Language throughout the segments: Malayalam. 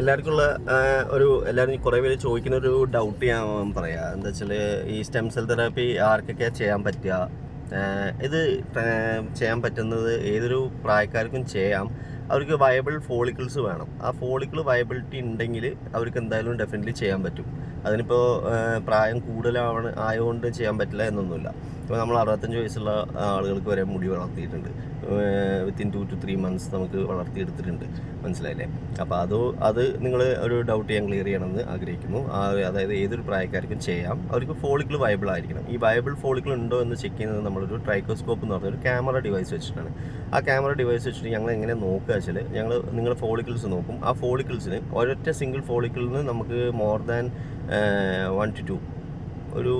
എല്ലാവർക്കും ഉള്ള ഒരു എല്ലാവരും കുറേ പേര് ചോദിക്കുന്ന ഒരു ഡൗട്ട് ഞാൻ പറയാം. എന്താ വെച്ചാൽ ഈ സ്റ്റെം സെൽ തെറാപ്പി ആർക്കൊക്കെ ചെയ്യാൻ പറ്റുക? ഇത് ചെയ്യാൻ പറ്റുന്നത് ഏതൊരു പ്രായക്കാർക്കും ചെയ്യാം. അവർക്ക് വയബിൾ ഫോളിക്കിൾസ് വേണം. ആ ഫോളിക്കിൾ വയബിലിറ്റി ഉണ്ടെങ്കിൽ അവർക്ക് എന്തായാലും ഡെഫിനറ്റ്ലി ചെയ്യാൻ പറ്റും. അതിനിപ്പോൾ പ്രായം കൂടുതലാവണ ആയതുകൊണ്ട് ചെയ്യാൻ പറ്റില്ല എന്നൊന്നുമില്ല. ഇപ്പോൾ നമ്മൾ അറുപത്തഞ്ച് വയസ്സുള്ള ആളുകൾക്ക് വരെ മുടി വളർത്തിയിട്ടുണ്ട്. Within two two three months നമുക്ക് വളർത്തിയെടുത്തിട്ടുണ്ട്. മനസ്സിലായില്ലേ? അപ്പോൾ അത് അത് നിങ്ങൾ ഒരു ഡൗട്ട് ഞാൻ ക്ലിയർ ചെയ്യണമെന്ന് ആഗ്രഹിക്കുന്നു. അതായത് ഏതൊരു പ്രായക്കാർക്കും ചെയ്യാം. അവർക്ക് ഫോളിക്കിൾ വയബിൾ ആയിരിക്കണം. ഈ വയബിൾ ഫോളിക്കിൾ ഉണ്ടോ എന്ന് ചെക്ക് ചെയ്യുന്നത് നമ്മളൊരു ട്രൈക്കോസ്കോപ്പ് എന്ന് പറഞ്ഞ ഒരു ക്യാമറ ഡിവൈസ് വെച്ചിട്ടാണ്. ആ ക്യാമറ ഡിവൈസ് വെച്ചിട്ട് ഞങ്ങൾ എങ്ങനെ നോക്കുക വെച്ചാൽ ഞങ്ങൾ നിങ്ങൾ ഫോളിക്കിൾസ് നോക്കും. ആ ഫോളിക്കിൾസിന് ഒരൊറ്റ സിംഗിൾ ഫോളിക്കിളിൽ നിന്ന് നമുക്ക് more than one two two ഒരു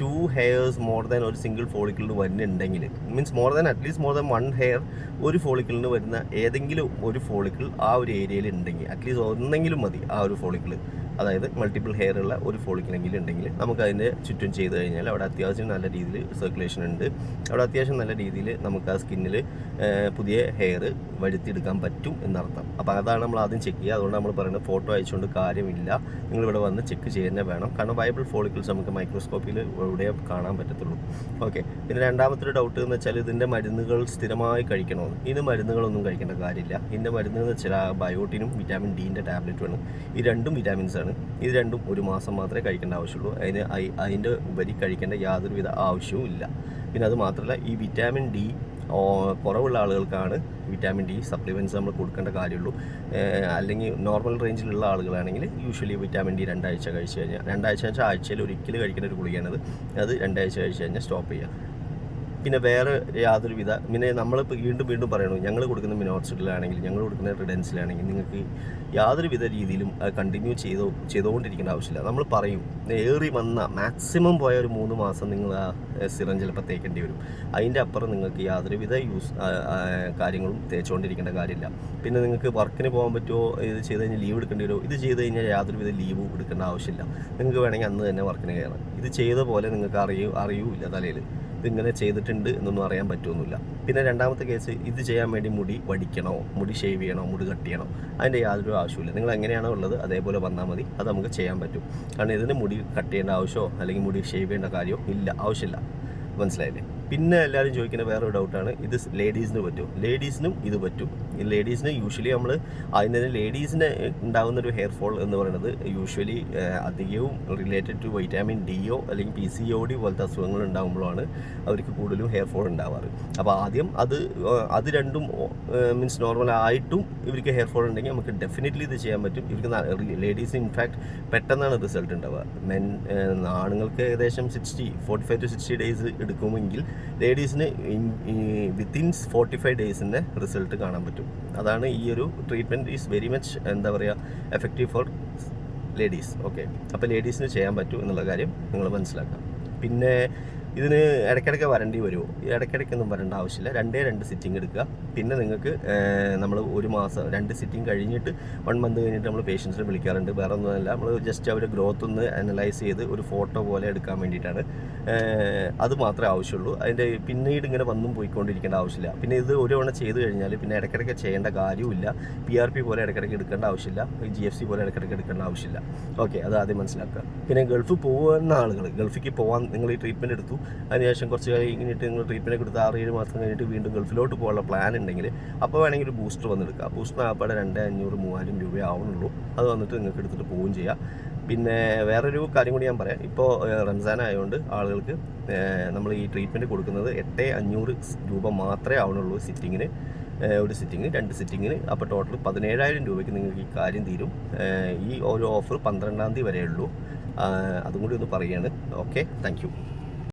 ടു ഹെയർസ് മോർ ദാൻ ഒരു സിംഗിൾ ഫോളിക്കിളിന് വരുന്നുണ്ടെങ്കിൽ means more than at least more than one hair ഒരു ഫോളിക്കിളിന് വരുന്ന ഏതെങ്കിലും ഒരു ഫോളിക്കിൾ ആ ഒരു ഏരിയയിൽ ഉണ്ടെങ്കിൽ അറ്റ്ലീസ്റ്റ് ഒന്നെങ്കിലും മതി ആ ഒരു ഫോളിക്കിൾ അതായത് മൾട്ടിപ്പിൾ ഹെയർ ഉള്ള ഒരു ഫോളിക്കിളെങ്കിലും ഉണ്ടെങ്കിൽ നമുക്ക് അതിന്റെ ചുറ്റും ചെയ്ത് കഴിഞ്ഞാൽ അവിടെ അത്യാവശ്യം നല്ല രീതിയിൽ സർക്കുലേഷൻ ഉണ്ട്. അവിടെ അത്യാവശ്യം നല്ല രീതിയിൽ നമുക്ക് ആ സ്കിന്നിൽ പുതിയ ഹെയർ വഴുത്തിയെടുക്കാൻ പറ്റും എന്നർത്ഥം. അപ്പോൾ അതാണ് നമ്മൾ ആദ്യം ചെക്ക് ചെയ്യുക. അതുകൊണ്ട് നമ്മൾ പറയുന്നത് ഫോട്ടോ അയച്ചുകൊണ്ട് കാര്യമില്ല. നിങ്ങളിവിടെ വന്ന് ചെക്ക് ചെയ്യുന്നേ വേണം. കാരണം വൈബിൾ ഫോളിക്കിൾസ് നമുക്ക് മൈക്രോസ്കോപ്പിൽ ഇവിടെ കാണാൻ പറ്റത്തുള്ളൂ. ഓക്കെ പിന്നെ രണ്ടാമത്തെ ഒരു ഡൗട്ട് എന്ന് വെച്ചാൽ ഇതിന്റെ മരുന്നുകൾ സ്ഥിരമായി കഴിക്കണമെന്ന് ഇത് മരുന്നുകളൊന്നും കഴിക്കേണ്ട കാര്യമില്ല. ഇതിന്റെ മരുന്ന് എന്ന് വെച്ചാൽ ബയോട്ടിനും വിറ്റാമിൻ ഡീന്റെ ടാബ്ലറ്റുമാണ് ഈ രണ്ടും വിറ്റാമിൻസ് ആണ്. ഇത് രണ്ടും ഒരു മാസം മാത്രമേ കഴിക്കേണ്ട ആവശ്യമുള്ളൂ. അതിന് അതിന്റെ ഉപരി കഴിക്കേണ്ട യാതൊരുവിധ ആവശ്യവും ഇല്ല. പിന്നെ അത് മാത്രമല്ല ഈ വിറ്റാമിൻ ഡി കുറവുള്ള ആളുകൾക്കാണ് വിറ്റാമിൻ ഡി സപ്ലിമെന്റ്സ് നമ്മൾ കൊടുക്കേണ്ട കാര്യമുള്ളൂ. അല്ലെങ്കിൽ നോർമൽ റേഞ്ചിലുള്ള ആളുകളാണെങ്കിൽ യൂഷ്വലി വിറ്റാമിൻ ഡി രണ്ടാഴ്ച കഴിച്ച് കഴിഞ്ഞാൽ രണ്ടാഴ്ച വെച്ചാൽ ആഴ്ചയിൽ ഒരിക്കൽ കഴിക്കേണ്ട ഒരു ഗുളികയാണത്. അത് രണ്ടാഴ്ച കഴിച്ച് കഴിഞ്ഞാൽ സ്റ്റോപ്പ് ചെയ്യുക. പിന്നെ വേറെ യാതൊരു വിധ പിന്നെ നമ്മളിപ്പോൾ വീണ്ടും വീണ്ടും പറയണു ഞങ്ങൾ കൊടുക്കുന്ന മിനോക്സിഡിലാണെങ്കിൽ ഞങ്ങൾ കൊടുക്കുന്ന റിഡൻസിലാണെങ്കിൽ നിങ്ങൾക്ക് യാതൊരു വിധ രീതിയിലും കണ്ടിന്യൂ ചെയ്തോ ചെയ്തുകൊണ്ടിരിക്കേണ്ട ആവശ്യമില്ല. നമ്മൾ പറയും ഏറി വന്ന മാക്സിമം പോയ ഒരു മൂന്ന് മാസം നിങ്ങൾ ആ സിറം ചിലപ്പോൾ തേക്കേണ്ടി വരും. അതിന്റെ അപ്പുറം നിങ്ങൾക്ക് യാതൊരു വിധ യൂസ് കാര്യങ്ങളും തേച്ചുകൊണ്ടിരിക്കേണ്ട കാര്യമില്ല. പിന്നെ നിങ്ങൾക്ക് വർക്കിന് പോകാൻ പറ്റുമോ ഇത് ചെയ്ത് കഴിഞ്ഞാൽ ലീവ് എടുക്കേണ്ടി വരുമോ ഇത് ചെയ്ത് കഴിഞ്ഞാൽ യാതൊരുവിധ ലീവും എടുക്കേണ്ട ആവശ്യമില്ല. നിങ്ങൾക്ക് വേണമെങ്കിൽ അന്ന് തന്നെ വർക്കിന് കയറാം. ഇത് ചെയ്ത പോലെ നിങ്ങൾക്ക് അറിയൂ അറിയൂല്ല തലയിൽ ഇതിങ്ങനെ ചെയ്തിട്ടുണ്ട് എന്നൊന്നും അറിയാൻ പറ്റുമെന്നില്ല പിന്നെ രണ്ടാമത്തെ കേസ് ഇത് ചെയ്യാൻ വേണ്ടി മുടി വടിക്കണോ? മുടി ഷേവ് ചെയ്യണോ? മുടി കട്ട് ചെയ്യണോ? അതിന്റെ യാതൊരു ആവശ്യമില്ല നിങ്ങൾ എങ്ങനെയാണോ ഉള്ളത് അതേപോലെ വന്നാൽ മതി. അത് നമുക്ക് ചെയ്യാൻ പറ്റും. കാരണം ഇതിന് മുടി കട്ട് ചെയ്യേണ്ട ആവശ്യമോ അല്ലെങ്കിൽ മുടി ഷേവ് ചെയ്യേണ്ട കാര്യമോ ഇല്ല. ആവശ്യമില്ല. മനസ്സിലായില്ലേ? പിന്നെ എല്ലാവരും ചോദിക്കുന്ന വേറൊരു ഡൗട്ടാണ് ഇത് ലേഡീസിന് പറ്റും. ലേഡീസിനും ഇത് പറ്റും. ലേഡീസിന് യൂഷ്വലി നമ്മൾ അതിന് തന്നെ ലേഡീസിന് ഉണ്ടാകുന്ന ഒരു ഹെയർ ഫോൾ എന്ന് പറയുന്നത് യൂഷ്വലി അധികവും റിലേറ്റഡ് ടു വൈറ്റാമിൻ ഡിയോ അല്ലെങ്കിൽ പി സി ഒ ഡി പോലത്തെ അസുഖങ്ങൾ ഉണ്ടാകുമ്പോഴാണ് അവർക്ക് കൂടുതലും ഹെയർ ഫോൾ ഉണ്ടാവാറ്. അപ്പോൾ ആദ്യം അത് അത് രണ്ടും മീൻസ് നോർമൽ ആയിട്ടും ഇവർക്ക് ഹെയർ ഫോൾ ഉണ്ടെങ്കിൽ നമുക്ക് ഡെഫിനറ്റ്ലി ഇത് ചെയ്യാൻ പറ്റും. ഇവർക്ക് ലേഡീസിന് ഇൻഫാക്ട് പെട്ടെന്നാണ് റിസൾട്ട് ഉണ്ടാവുക. മെൻ ആണുങ്ങൾക്ക് ഏകദേശം sixty forty five to sixty days എടുക്കുമെങ്കിൽ ലേഡീസിന് വിത്തിൻ ഫോർട്ടി ഫൈവ് ഡേയ്സിന്റെ റിസൾട്ട് കാണാൻ പറ്റും. അതാണ് ഈ ഒരു ട്രീറ്റ്മെന്റ് ഈസ് വെരി മച്ച് എന്താ പറയുക എഫക്റ്റീവ് ഫോർ ലേഡീസ് ഓക്കെ അപ്പോൾ ലേഡീസിന് ചെയ്യാൻ പറ്റും എന്നുള്ള കാര്യം നിങ്ങൾ മനസ്സിലാക്കാം പിന്നെ ഇതിന് ഇടയ്ക്കിടയ്ക്ക് വരേണ്ടി വരുമോ? ഇടയ്ക്കിടയ്ക്കൊന്നും വരേണ്ട ആവശ്യമില്ല. രണ്ടേ രണ്ട് സിറ്റിംഗ് എടുക്കുക. പിന്നെ നിങ്ങൾക്ക് നമ്മൾ ഒരു മാസം രണ്ട് സിറ്റിംഗ് കഴിഞ്ഞിട്ട് വൺ മന്ത് കഴിഞ്ഞിട്ട് നമ്മൾ പേഷ്യൻസിനെ വിളിക്കാറുണ്ട്. വേറെ ഒന്നുമല്ല. നമ്മൾ ജസ്റ്റ് അവർ ഗ്രോത്ത് ഒന്ന് അനലൈസ് ചെയ്ത് ഒരു ഫോട്ടോ പോലെ എടുക്കാൻ വേണ്ടിയിട്ടാണ്. അത് മാത്രമേ ആവശ്യമുള്ളൂ. അതിന്റെ പിന്നീട് ഇങ്ങനെ വന്നും പോയിക്കൊണ്ടിരിക്കേണ്ട ആവശ്യമില്ല. പിന്നെ ഇത് ഒരു തവണ ചെയ്ത് കഴിഞ്ഞാൽ പിന്നെ ഇടയ്ക്കിടയ്ക്ക് ചെയ്യേണ്ട കാര്യമില്ല പി ആർ പി പോലെ ഇടയ്ക്കിടയ്ക്ക് എടുക്കേണ്ട ആവശ്യമില്ല. ജി എഫ് സി പോലെ ഇടയ്ക്കിടയ്ക്ക് എടുക്കേണ്ട ആവശ്യമില്ല. ഓക്കെ അത് ആദ്യം മനസ്സിലാക്കുക. പിന്നെ ഗൾഫ് പോകുന്ന ആളുകൾ ഗൾഫിക്ക് പോകാൻ നിങ്ങൾ ഈ ട്രീറ്റ്മെന്റ് എടുത്തു. അതിനുശേഷം കുറച്ച് കഴിഞ്ഞിട്ട് നിങ്ങൾ ട്രീറ്റ്മെന്റ് കൊടുത്ത് ആറ് ഏഴ് മാസം കഴിഞ്ഞിട്ട് വീണ്ടും ഗൾഫിലോട്ട് പോകാനുള്ള പ്ലാൻ ഉണ്ടെങ്കിൽ അപ്പോൾ വേണമെങ്കിൽ ഒരു ബൂസ്റ്റർ വന്നെടുക്കുക ബൂസ്റ്റർ ആപ്പാടെ രണ്ട് അഞ്ഞൂറ് മൂവായിരം രൂപ ആവുന്നുള്ളൂ. അത് വന്നിട്ട് നിങ്ങൾക്ക് എടുത്തിട്ട് പോവുകയും ചെയ്യാം. പിന്നെ വേറൊരു കാര്യം കൂടി ഞാൻ പറയാം. ഇപ്പോൾ റംസാൻ ആയതുകൊണ്ട് ആളുകൾക്ക് നമ്മൾ ഈ ട്രീറ്റ്മെന്റ് കൊടുക്കുന്നത് എട്ട് അഞ്ഞൂറ് രൂപ മാത്രമേ ആവണുള്ളൂ സിറ്റിങ്ങിന് ഒരു സിറ്റിങ്ങിന് രണ്ട് സിറ്റിങ്ങിന് അപ്പോൾ ടോട്ടൽ പതിനേഴായിരം രൂപയ്ക്ക് നിങ്ങൾക്ക് ഈ കാര്യം തീരും. ഈ ഓരോ ഓഫർ പന്ത്രണ്ടാം തീയതി വരെയുള്ളൂ അതും കൂടി ഒന്ന് പറയുകയാണ്. Okay thank